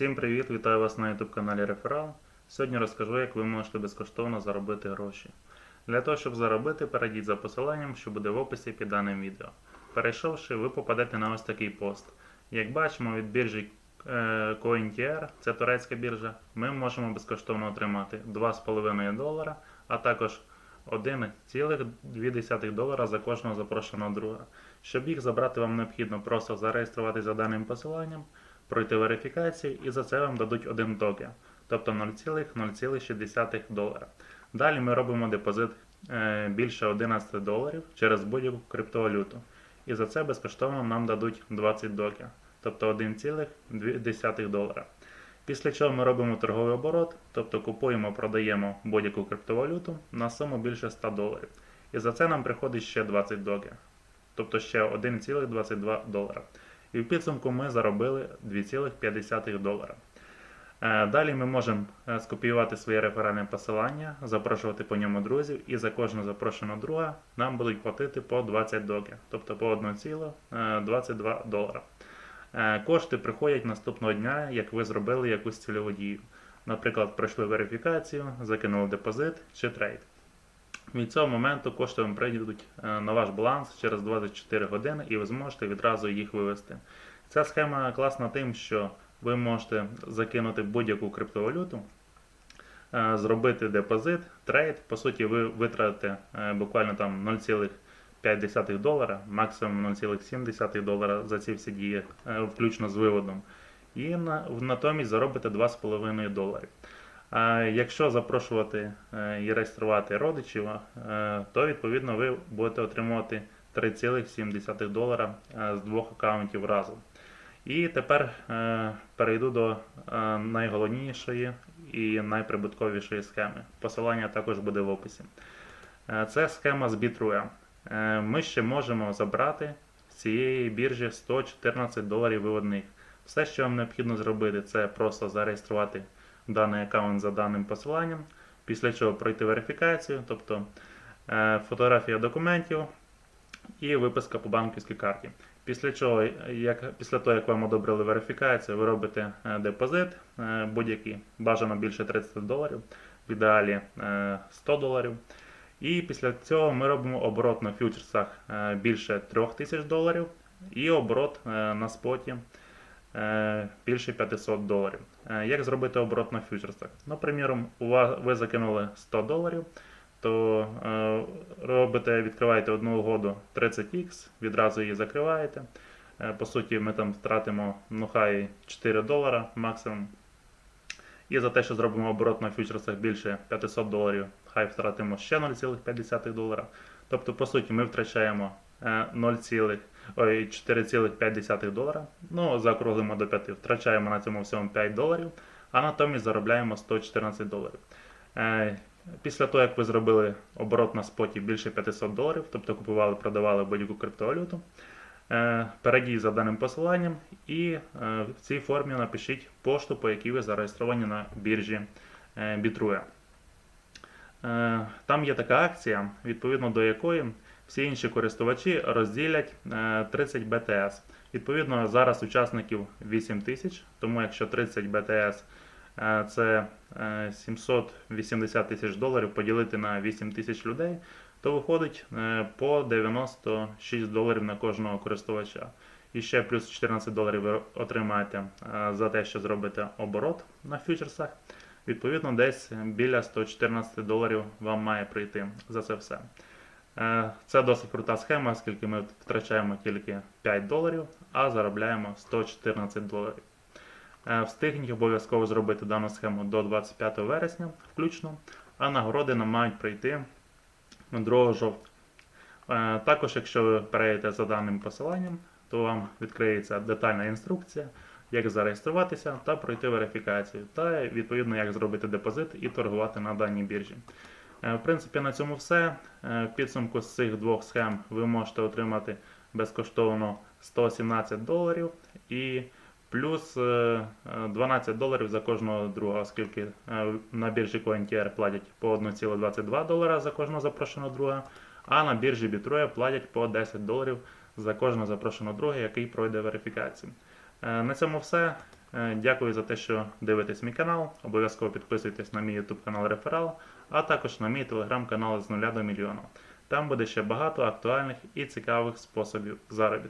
Всім привіт! Вітаю вас на YouTube каналі Реферал. Сьогодні розкажу, як ви можете безкоштовно заробити гроші. Для того, щоб заробити, перейдіть за посиланням, що буде в описі під даним відео. Перейшовши, ви попадете на ось такий пост. Як бачимо, від біржі е, CoinTR, це турецька біржа, ми можемо безкоштовно отримати 2,5 долара, а також 1,2 долара за кожного запрошеного друга. Щоб їх забрати, вам необхідно просто зареєструватися за даним посиланням, пройти верифікацію і за це вам дадуть один токен, тобто 0,060 долара. Далі ми робимо депозит е, більше 11 доларів через будь-яку криптовалюту. І за це безкоштовно нам дадуть 20 доки, тобто 1,2 долара. Після чого ми робимо торговий оборот, тобто купуємо, продаємо будь-яку криптовалюту на суму більше 100 доларів. І за це нам приходить ще 20 доки, тобто ще 1,22 долара. І в підсумку ми заробили 2,5 долара. Е, Далі ми можемо е, скопіювати своє реферальне посилання, запрошувати по ньому друзів, і за кожного запрошеного друга нам будуть платити по 20 доки, тобто по 1,22 долара. Е, Кошти приходять наступного дня, як ви зробили якусь цільову дію. Наприклад, пройшли верифікацію, закинули депозит чи трейд. Від цього моменту кошти вам прийдуть е, на ваш баланс через 24 години і ви зможете відразу їх вивести. Ця схема класна тим, що ви можете закинути будь-яку криптовалюту, е, зробити депозит, трейд. По суті, ви витратите е, буквально там 0,5 долара, максимум 0,7 долара за ці всі дії, включно з виводом. І натомість заробите 2,5 доларів. А якщо запрошувати е, і реєструвати родичів, е, то відповідно ви будете отримувати 3,7 долара е, з двох аккаунтів разом. І тепер перейду до найголовнішої і найприбутковішої схеми. Посилання також буде в описі. Це схема з Bitrue. Е, Ми ще можемо забрати з цієї біржі 114 доларів виводних. Все, що вам необхідно зробити, це просто зареєструвати даний аккаунт за даним посиланням, після чого пройти верифікацію, тобто е, фотографія документів і виписка по банківській карті. Після чого, як, після того, як вам одобрили верифікацію, ви робите е, депозит е, будь-який, бажано більше 30 доларів, в ідеалі е, 100 доларів. І після цього ми робимо оборот на фьючерсах більше 3000 доларів і оборот на споті більше 500 доларів. Е, Як зробити оборот на фьючерсах? Ну, приміром, ви закинули 100 доларів, то е, робите, відкриваєте одну угоду 30x, відразу її закриваєте. Е, По суті, ми там втратимо ну, хай 4 долара максимум. І за те, що зробимо оборот на фьючерсах більше 500 доларів, хай втратимо ще 0,5 долара. Тобто, по суті, ми втрачаємо е, 0, ой, 4,5 долара. Ну, заокруглимо до 5. Втрачаємо на цьому всьому 5 доларів, а натомість заробляємо 114 доларів. Е, Після того, як ви зробили оборот на споті більше 500 доларів, тобто купували, продавали будь-яку криптовалюту, е, перейдіть за даним посиланням і е, в цій формі напишіть пошту, по якій ви зареєстровані на біржі е, Bitrue. Е, Там є така акція, відповідно до якої всі інші користувачі розділять е, 30 BTS. Відповідно, зараз учасників 8 тисяч, тому якщо 30 BTS е, це е, 780 тисяч доларів поділити на 8 тисяч людей, то виходить е, по 96 доларів на кожного користувача. І ще плюс 14 доларів ви отримаєте е, за те, що зробите оборот на фьючерсах. Відповідно, десь біля 114 доларів вам має прийти за це все. Е, Це досить крута схема, оскільки ми втрачаємо тільки 5 доларів, а заробляємо 114 доларів. Е, Встигніть обов'язково зробити дану схему до 25 вересня включно, а нагороди нам мають прийти 2 жовтня. Е, Також, якщо ви перейдете за даним посиланням, то вам відкриється детальна інструкція, як зареєструватися та пройти верифікацію, та відповідно як зробити депозит і торгувати на даній біржі. Е, В принципі, на цьому все. Е, підсумку з цих двох схем ви можете отримати безкоштовно 117 доларів і плюс е, е, 12 доларів за кожного друга, оскільки на біржі CoinTR платять по 1,22 долара за кожного запрошеного друга, а на біржі Bitrue платять по 10 доларів за кожного запрошеного друга, який пройде верифікацію. На цьому все. Е, Дякую за те, що дивитесь мій канал. Обов'язково підписуйтесь на мій YouTube канал Реферал, а також на мій телеграм-канал з нуля до мільйона. Там буде ще багато актуальних і цікавих способів заробітку.